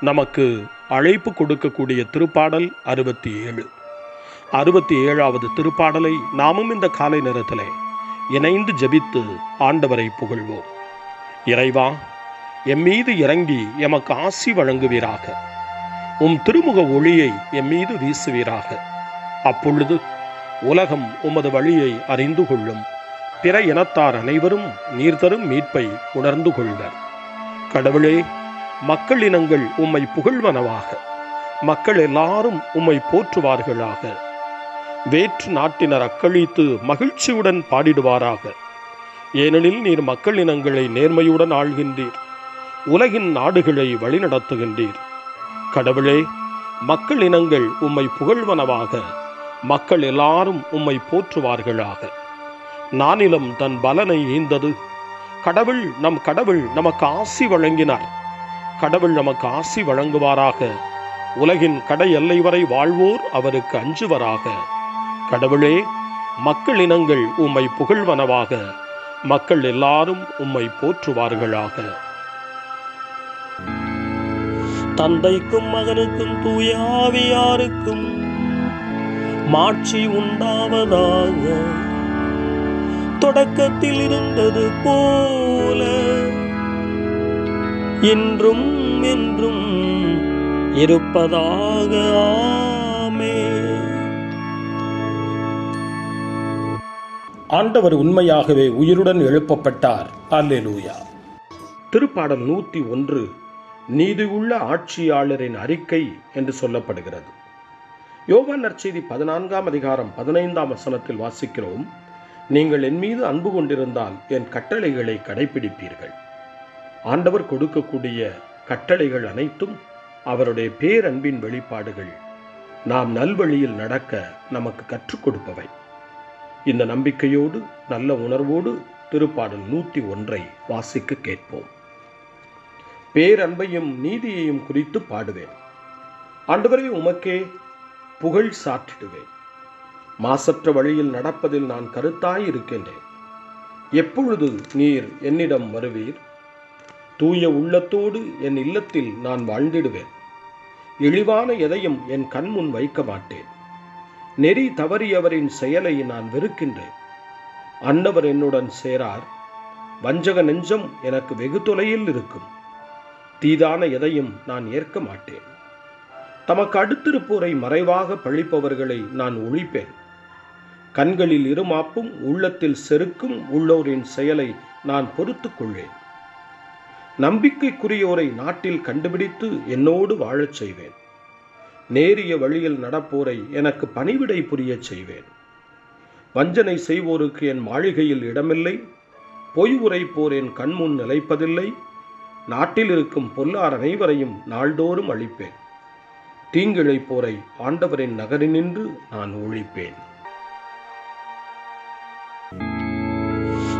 நமக்கு அழைப்பு கொடுக்கக்கூடிய திருப்பாடல் அறுபத்தி ஏழு அறுபத்தி ஏழாவது திருப்பாடலை நாமும் இந்த காலை நேரத்திலே இணைந்து ஜபித்து ஆண்டவரை புகழ்வோம். இறைவா எம் மீது இறங்கி எமக்கு ஆசி வழங்குவீராக. உம் திருமுக ஒளியை எம் மீது வீசுவீராக. அப்பொழுது உலகம் உமது வழியை அறிந்து கொள்ளும் பிற இனத்தார் அனைவரும் நீர் தரும் மீட்பை உணர்ந்து கொள்வர். கடவுளே மக்கள் இனங்கள் உம்மை புகழ்வனவாக. மக்கள் எல்லாரும் உம்மை போற்றுவார்களாக. வேற்று நாட்டினர் அக்களித்து மகிழ்ச்சியுடன் பாடிடுவாராக. ஏனெனில் நீர் மக்கள் இனங்களை நேர்மையுடன் ஆள்கின்றீர். உலகின் நாடுகளை வழிநடத்துகின்றீர். கடவுளே மக்கள் இனங்கள் உம்மை புகழ்வனவாக. மக்கள் எல்லாரும் உம்மை போற்றுவார்களாக. நானிலம் தன் பலனை ஈந்தது. கடவுள் நம் கடவுள் நமக்கு ஆசி வழங்கினார். கடவுள் நமக்கு ஆசி வழங்குவாராக. உலகின் கடை எல்லை வரை வாழ்வோர் அவருக்கு அஞ்சுவராக. கடவுளே மக்கள் இனங்கள் உம்மை புகழ்வனவாக. மக்கள் எல்லாரும் உம்மை போற்றுவார்களாக. தந்தைக்கும் மகனுக்கும் தூயாவியாருக்கும் மாட்சி உண்டாவதாக. தொடக்கத்தில் இருந்தது போல இன்றும் என்றும் இருப்பதாக ஆமே. ஆண்டவர் உண்மையாகவே உயிருடன் எழுப்பப்பட்டார். அல்லேலூயா. திருப்பாடல் நூற்றி ஒன்று நீதியுள்ள ஆட்சியாளரின் அறிக்கை என்று சொல்லப்படுகிறது. யோவான் நற்செய்தி பதினான்காம் அதிகாரம் பதினைந்தாம் வசனத்தில் வாசிக்கிறோம் நீங்கள் என் மீது அன்பு கொண்டிருந்தால் என் கட்டளைகளை கடைபிடிப்பீர்கள். ஆண்டவர் கொடுக்கக்கூடிய கட்டளைகள் அனைத்தும் அவருடைய பேரன்பின் வெளிப்பாடுகள். நாம் நல்வழியில் நடக்க நமக்கு கற்றுக் கொடுப்பவை. இந்த நம்பிக்கையோடு நல்ல உணர்வோடு திருப்பாடல் நூற்றி ஒன்றை வாசிக்க கேட்போம். பேரன்பையும் நீதியையும் குறித்து பாடுவேன். ஆண்டவரே உமக்கே புகழ் சாற்றிடுவேன். மாசற்ற வழியில் நடப்பதில் நான் கருத்தாய் இருக்கின்றேன். எப்பொழுது நீர் என்னிடம் வருவீர்? தூய உள்ளத்தோடு என் இல்லத்தில் நான் வாழ்ந்திடுவேன். இழிவான எதையும் என் கண்முன் வைக்க மாட்டேன். நெறி தவறியவரின் செயலை நான் வெறுக்கின்றேன். அன்னவர் என்னுடன் சேரார். வஞ்சக நெஞ்சம் எனக்கு வெகு தொலையில் இருக்கும். தீதான எதையும் நான் ஏற்க மாட்டேன். தமக்கு அடுத்திருப்போரை மறைவாக பழிப்பவர்களை நான் ஒழிப்பேன். கண்களில் இருமாப்பும் உள்ளத்தில் செருக்கும் உள்ளோரின் செயலை நான் பொறுத்துக்கொள்வேன் நம்பிக்கைக்குரியோரை நாட்டில் கண்டுபிடித்து என்னோடு வாழச் செய்வேன். நேரிய வழியில் நடப்போரை எனக்கு பணிவிடை புரியச் செய்வேன். வஞ்சனை செய்வோருக்கு என் மாளிகையில் இடமில்லை. பொய் உரைப்போர் என் கண்முன் நிலைப்பதில்லை. நாட்டில் இருக்கும் பொல்லார் அனைவரையும் நாள்தோறும் அழிப்பேன். தீங்கிழைப்போரை ஆண்டவரின் நகரினின்று நான் ஒழிப்பேன்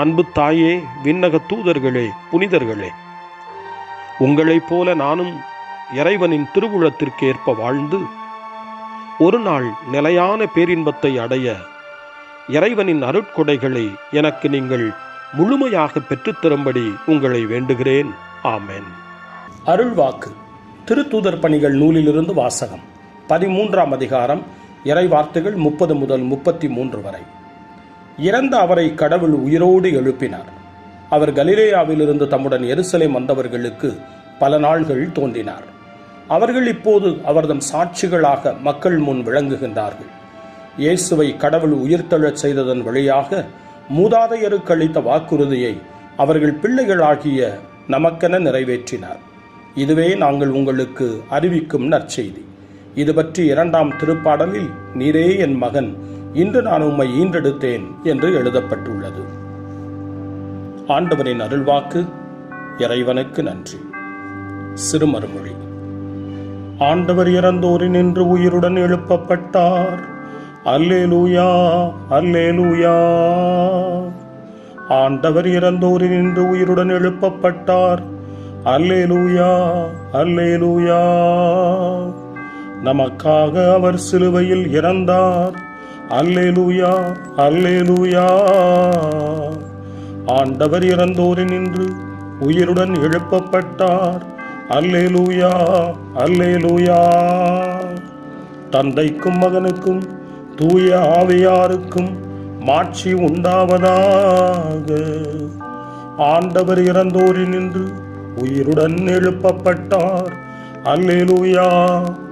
அன்பு தாயே விண்ணக தூதர்களே புனிதர்களே. உங்களைப் போல நானும் இறைவனின் திருவுளத்திற்கு ஏற்ப வாழ்ந்து ஒரு நாள் நிலையான பேரின்பத்தை அடைய இறைவனின் அருட்கொடைகளை எனக்கு நீங்கள் முழுமையாக பெற்றுத்தரும்படி உங்களை வேண்டுகிறேன். ஆமேன். அருள்வாக்கு. திருத்தூதர் பணிகள் நூலிலிருந்து வாசகம். பதிமூன்றாம் அதிகாரம் இறை வார்த்தைகள் முப்பது முதல் முப்பத்தி மூன்று வரை. இறந்த அவரை கடவுள் உயிரோடு எழுப்பினார். அவர் கலிலேயாவிலிருந்து தம்முடன் எருசலேம் வந்தவர்களுக்கு பல நாள்கள் தோன்றினார். அவர்கள் இப்போது அவர்தம் சாட்சிகளாக மக்கள் முன் விளங்குகின்றார்கள். இயேசுவை கடவுள் உயிர்த்தெழச் செய்ததன் வழியாக மூதாதையருக்கு அளித்த வாக்குறுதியை அவர்கள் பிள்ளைகளாகிய நமக்கென நிறைவேற்றினார். இதுவே நாங்கள் உங்களுக்கு அறிவிக்கும் நற்செய்தி. இது பற்றி இரண்டாம் திருப்பாடலில் நீரே என் மகன் இன்று நான் உம்மை ஈன்றெடுத்தேன் என்று எழுதப்பட்டுள்ளது. ஆண்டவரின் அருள்வாக்கு இறைவனுக்கு நன்றி. சிறுமறுமொழி. ஆண்டவர் இறந்தோரின் என்று உயிருடன் எழுப்பப்பட்டார். அல்லேலூயா அல்லேலூயா. ஆண்டவர் இறந்தோரின் என்று உயிருடன் எழுப்பப்பட்டார். அல்லேலூயா அல்லேலூயா. நமக்காக அவர் சிலுவையில் இறந்தார். அல்லேலூயா அல்லேலூயா. ஆண்டவர் இறந்தோரின் நின்று உயிருடன் எழுப்பப்பட்டார். அல்லேலூயா அல்லேலூயா. தந்தைக்கும் மகனுக்கும் தூய ஆவியாருக்கும் மாட்சி உண்டாவதாக. ஆண்டவர் இறந்தோரின் நின்று உயிருடன் எழுப்பப்பட்டார். அல்லேலூயா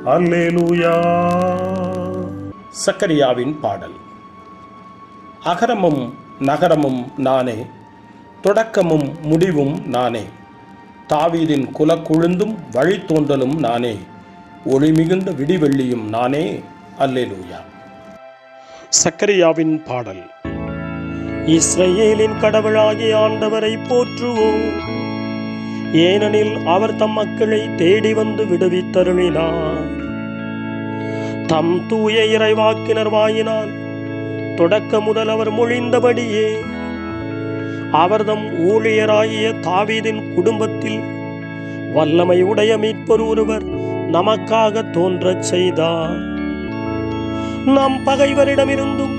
அல்லேலூயா. சக்கரியாவின் பாடல். அகரமும் நகரமும் நானே தொடக்கமும் முடிவும் நானே. தாவீதின் குலக்குழுந்தும் வழித்தோன்றலும் நானே. ஒளிமிகுந்த விடிவெள்ளியும் நானே. அல்லேலூயா. சக்கரியாவின் பாடல். இஸ்ரேலின் கடவுளாகிய ஆண்டவரை போற்றுவோம். ஏனெனில் அவர் தம் மக்களை தேடி வந்து விடுவித்தருளினார். தம் தூய இறைவாக்கினர் வாயினால் தொடக்க முதல் அவர் மொழிந்தபடியே அவர்தம் ஊழியராகிய தாவீதின் குடும்பத்தில் வல்லமை உடைய மீட்பர் ஒருவர் நமக்காக தோன்றச் செய்தார். நம் பகைவரிடமிருந்தும்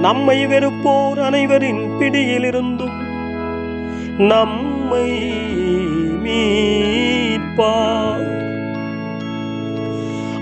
நம்மை வெறுப்போர் அனைவரின் பிடியிலிருந்தும் நம்மை மீட்பார்.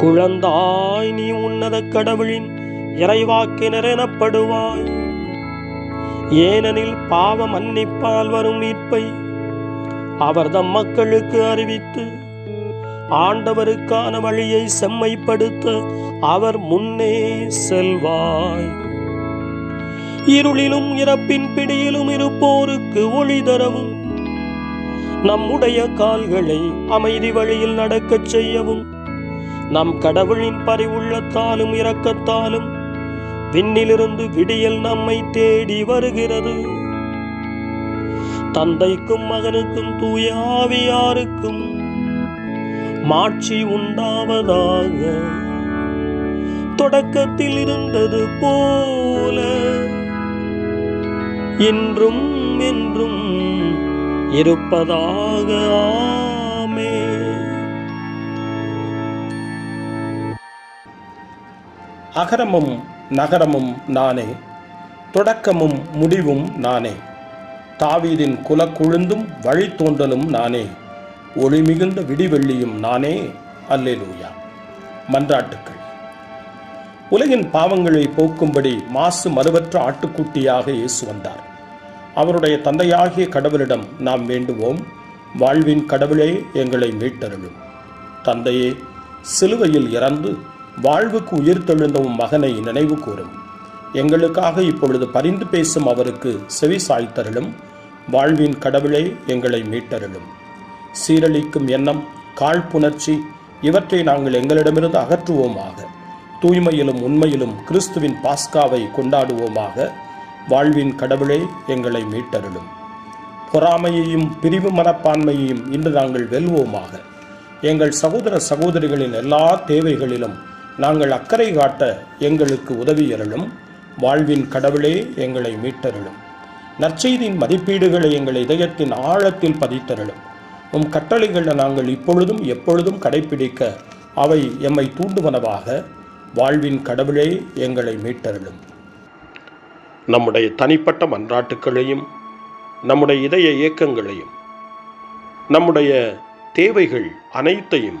குழந்தாய் நீ உன்னத கடவுளின் இறைவாக்கினர் எனப்படுவாய் ஏனெனில் பாவ மன்னிப்பால் வரும் மீட்பை அவர் தம் மக்களுக்கு அறிவித்து ஆண்டவருக்கான வழியை செம்மைப்படுத்த அவர் முன்னே செல்வாய். இருளிலும் இறப்பின் பிடியிலும் இருப்போருக்கு ஒளி தரவும் நம்முடைய கால்களை அமைதி வழியில் நடக்கச் செய்யவும் நம் கடவுளின் பரிவுள்ளத்தாலும் இரக்கத்தாலும் விண்ணிலிருந்து விடியல் நம்மை தேடி வருகிறது. தந்தைக்கும் மகனுக்கும் தூய ஆவியாருக்கும் மாட்சி உண்டாவதாக தொடக்கத்தில் இருந்தது போல இன்றும் என்றும் இருப்பதாக அகரமும் நகரமும் நானே தொடக்கமும் முடிவும் நானே. தாவீதின் குலக்குழுந்தும் வழித்தோன்றலும் நானே. ஒளி மிகுந்த விடிவெள்ளியும் நானே. அல்லேலூயா. மன்றாட்டுக்கள். உலகின் பாவங்களை போக்கும்படி மாசு மறுவற்ற ஆட்டுக்குட்டியாக இயேசு வந்தார். அவருடைய தந்தையாகிய கடவுளிடம் நாம் வேண்டுவோம். வாழ்வின் கடவுளே எங்களை மீட்டருளும். தந்தையே சிலுவையில் இறந்து வாழ்வுக்கு உயிர் தொழுந்தவும் மகனை நினைவு கூறும். எங்களுக்காக இப்பொழுது பரிந்து பேசும் அவருக்கு செவி சாய்த்தருளும். வாழ்வின் கடவுளே எங்களை மீட்டருளும். சீரழிக்கும் எண்ணம் காழ்ப்புணர்ச்சி இவற்றை நாங்கள் எங்களிடமிருந்து அகற்றுவோமாக. தூய்மையிலும் உண்மையிலும் கிறிஸ்துவின் பாஸ்காவை கொண்டாடுவோமாக. வாழ்வின் கடவுளே எங்களை மீட்டருளும். பொறாமையையும் பிரிவு மனப்பான்மையையும் இன்று நாங்கள் வெல்வோமாக. எங்கள் சகோதர சகோதரிகளின் எல்லா தேவைகளிலும் நாங்கள் அக்கறை காட்ட எங்களுக்கு உதவியருளும் வாழ்வின் கடவுளே எங்களை மீட்டருளும். நற்செய்தியின் மதிப்பீடுகளை எங்கள் இதயத்தின் ஆழத்தில் பதித்தருளும். உம் கட்டளைகளை நாங்கள் இப்பொழுதும் எப்பொழுதும் கடைப்பிடிக்க அவை எம்மை தூண்டுவனவாக வாழ்வின் கடவுளே எங்களை மீட்டருளும். நம்முடைய தனிப்பட்ட மன்றாட்டுக்களையும் நம்முடைய இதய இயக்கங்களையும் நம்முடைய தேவைகள் அனைத்தையும்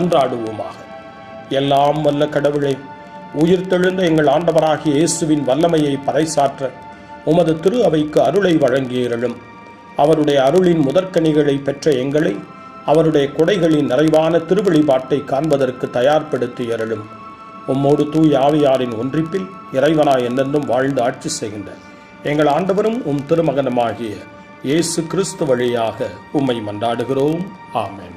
மன்றாடுவோமாக எல்லாம் வல்ல கடவுளை உயிர்த்தெழுந்த எங்கள் ஆண்டவராகிய இயேசுவின் வல்லமையை பறைசாற்ற உமது திரு அவைக்கு அருளை வழங்கியிருளும். அவருடைய அருளின் முதற்கனிகளை பெற்ற எங்களை அவருடைய கொடைகளின் நிறைவான திருவழிபாட்டை காண்பதற்கு தயார்படுத்தி அருளும் உம்மோடு தூய் ஆவியாரின் ஒன்றிப்பில் இறைவனாய் என்னென்றும் வாழ்ந்து ஆட்சி செய்கின்ற எங்கள் ஆண்டவரும் உம் திருமகனுமாகிய இயேசு கிறிஸ்து வழியாக உம்மை மன்றாடுகிறோம். ஆமேன்.